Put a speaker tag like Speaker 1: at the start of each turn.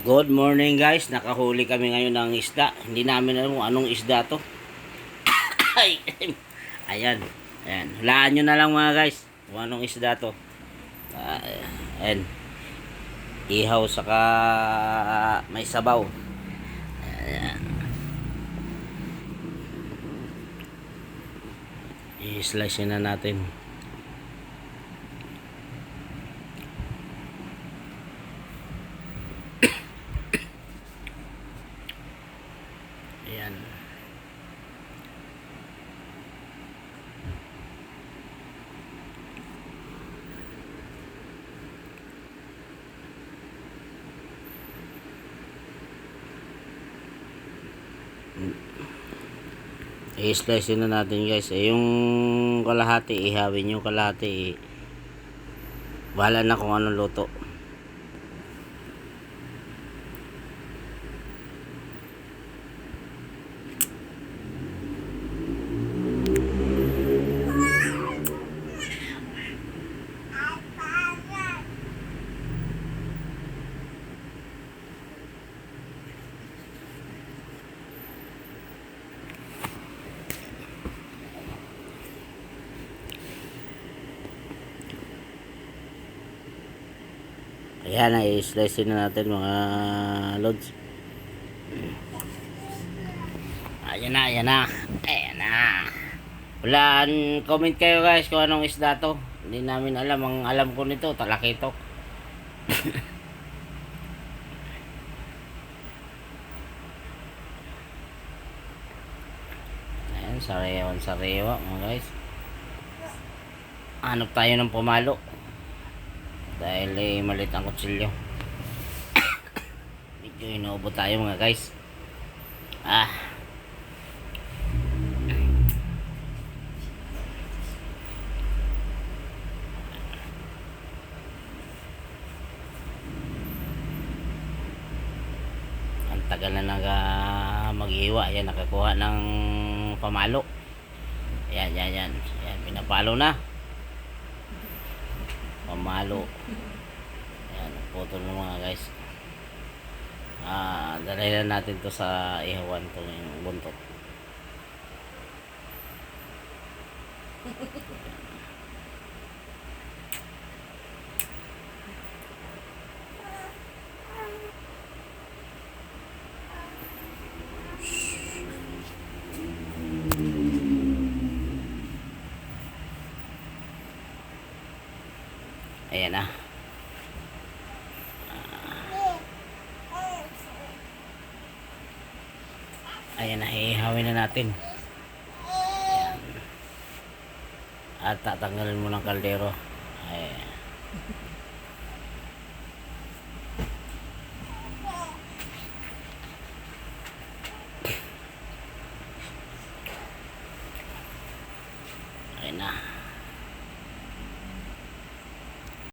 Speaker 1: Good morning guys, nakahuli kami ngayon ng isda. Hindi namin alam kung anong isda to. Ay, ayan, ayan. Hulaan nyo na lang mga guys kung anong isda to. Ah, ayan. Ihaw saka may sabaw. Ayan. I-slice na natin. Ayan. I-slice na natin guys. Eh, yung kalahati, ihawin yung kalahati. Eh. Bahala na kung anong luto. Ayan na, i-slice na natin mga lods. Ayan na, ayan na. Ayan na. Walaan, comment kayo guys kung anong isda to. Hindi namin alam. Ang alam ko nito, talakitok. Ayan, sariwan sariwa mga guys. Hanap tayo ng pumalo. Dahil eh, malit ang kutsilyo. Medyo inuubo tayo mga guys. Ah. Ang tagal na naga mag-iwa. Yan, nakakuha ng pamalo. Yan, yan, yan. Yan, pinapalo na pamalo. Yan putol ng mga guys. Ah dalhin na natin to sa ihawan to yung buntot ayan na. Ayan na ihawin na natin. Ayan. at tatanggalin mo ng kaldero. Ayan. Ayan na